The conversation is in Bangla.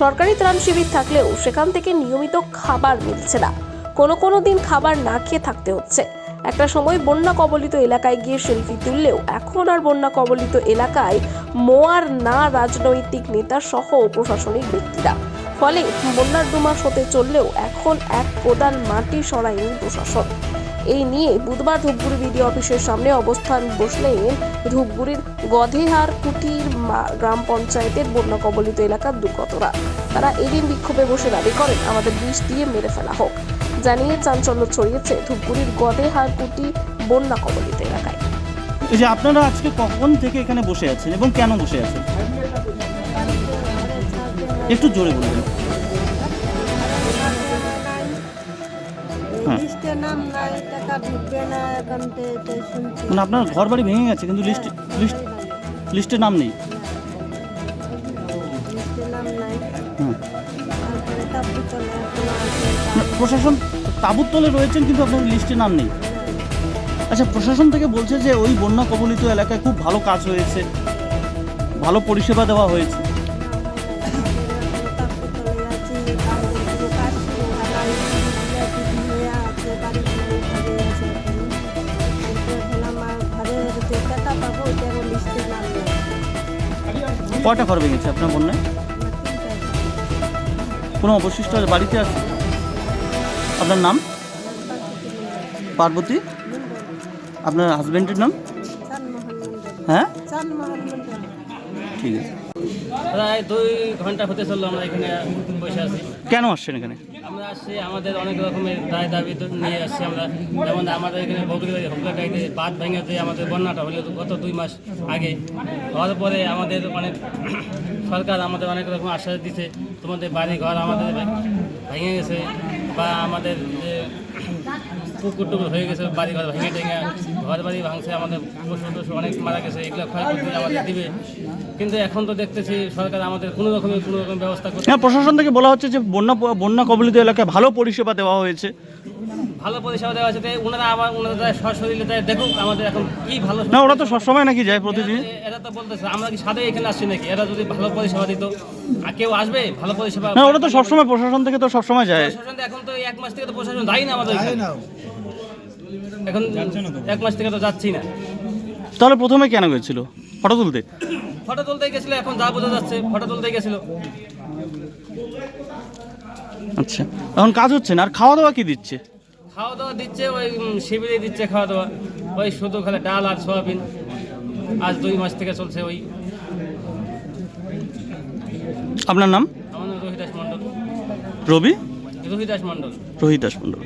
সরকারি ত্রাণ শিবির থাকলেও সেখান থেকে নিয়মিত খাবার মিলছে না। কোনো কোনো দিন খাবার না খেয়ে থাকতে হচ্ছে। একটা সময় বন্যা কবলিত এলাকায় গিয়ে সেলফি তুললেও এখন আর বন্যা কবলিত এলাকায় মোয়ার না রাজনৈতিক নেতা সহ প্রশাসনিক ব্যক্তিরা। ফলে বন্যার দুমাস হতে চললেও এখন এক কোদাল মাটি সরায়নি প্রশাসন। এই নিয়ে বুধবার ধূপগুড়ি বিডিও অফিসের সামনে অবস্থান বসলেন ধূপগুড়ির গধেহার কুটির গ্রাম পঞ্চায়েতের বন্যা কবলিত এলাকার দুর্গতরা। তারা এদিন বিক্ষোভে বসে দাবি করেন, আমাদের বিষ দিয়ে মেরে ফেলা হোক। জানিয়ে চাঞ্চল্য ছড়িয়েছে ধূপগুড়ির গধেহার কুটি বন্যা কবলিত এলাকায়। এই যে আপনারা আজকে কখন থেকে এখানে বসে আছেন এবং কেন বসে আছেন? একটু জোরে বলবেন লিস্টে নাম নাই টাকা ঢুকবে না অ্যাকাউন্টে তাই শুনছি। মানে আপনার ঘর বাড়ি ভেঙে গেছে কিন্তু লিস্ট লিস্ট লিস্টে নাম নেই। লিস্টে নাম নাই। হুম। তারপরে তাবু চলে এখনও আছে না, প্রশাসন তাবুর তলে রয়েছেন কিন্তু আপনার লিস্টে নাম নেই। আচ্ছা প্রশাসন থেকে বলছে যে ওই বন্যা কবলিত এলাকায় খুব ভালো কাজ হয়েছে ভালো পরিষেবা দেওয়া হয়েছে। কয়টা ঘর ভেঙেছে আপনার বন্যায় কোনো অবশিষ্ট বাড়িতে আছে? আপনার নাম? পার্বতী? আপনার হাজবেন্ডের নাম? হ্যাঁ? ঠিক আছে। প্রায় দুই ঘণ্টা হতে চলল আমরা এখানে বসে আছি। কেন আসছেন এখানে? আমরা আসছি আমাদের অনেক রকমের দায় দাবি নিয়ে আসছি আমরা। যেমন আমাদের এখানে বগুড়ি হুগলাটাইতে বাঁধ ভেঙেছে আমাদের বন্যাটা হলো গত দুই মাস আগে। হওয়ার পরে আমাদের অনেক সরকার আমাদের অনেক রকম আশ্বাস দিছে তোমাদের বাড়ি ঘর আমাদের ভেঙে গেছে বা আমাদের যে পুকুর টুকুর হয়ে গেছে বাড়ি ঘর ভেঙে টেঙে ঘর বাড়ি ভাঙছে আমাদের পশু টশু অনেক মারা গেছে এগুলো ক্ষয়ক্ষতি আমাদের দিবে। কিন্তু এখন তো দেখতেছি সরকার আমাদের কোনো রকমের কোনো রকম ব্যবস্থা করছে হ্যাঁ প্রশাসন থেকে বলা হচ্ছে যে বন্যা বন্যা কবলিত এলাকায় ভালো পরিষেবা দেওয়া হয়েছে। ভালো পরিষেবা দেওয়া হয়েছে। তাই ওনারা আবার ওনারা সশরীরে দেখুক আমাদের এখন কি ভালো না ওরা তো সবসময় নাকি যায় প্রতিদিন। এরা- এরা তো বলতেছে আমরা কি সাদে এখানে আসছি নাকি? এরা যদি ভালো পরিষেবা দিত আর কেউ আসবে ভালো পরিষেবা না ওরা তো সবসময় প্রশাসন থেকে তো সবসময় যায়। প্রশাসন এখন তো এক মাস থেকে তো প্রশাসন যাই না আমাদের এখন। এক মাস থেকে তো যাচ্ছি না। তাহলে প্রথমে কেন গেছিল? ফটো তুলতে? ফটো তুলতে গেছিল এখন যা বোঝা যাচ্ছে ফটো তুলতে গেছিল। আচ্ছা এখন কাজ হচ্ছে না? আর খাওয়া দাওয়া কি দিচ্ছে? খাওয়া দাওয়া দিচ্ছে ওই শিবিরে দিচ্ছে খাওয়া দাওয়া ওই শুধু খালি ডাল আর সয়াবিন। আজ দুই মাস থেকে চলছে ওই। আপনার নাম? আমার নাম রোহিদাস মণ্ডল। রবি? রোহিদাস মণ্ডল। রোহিত দাস মণ্ডল।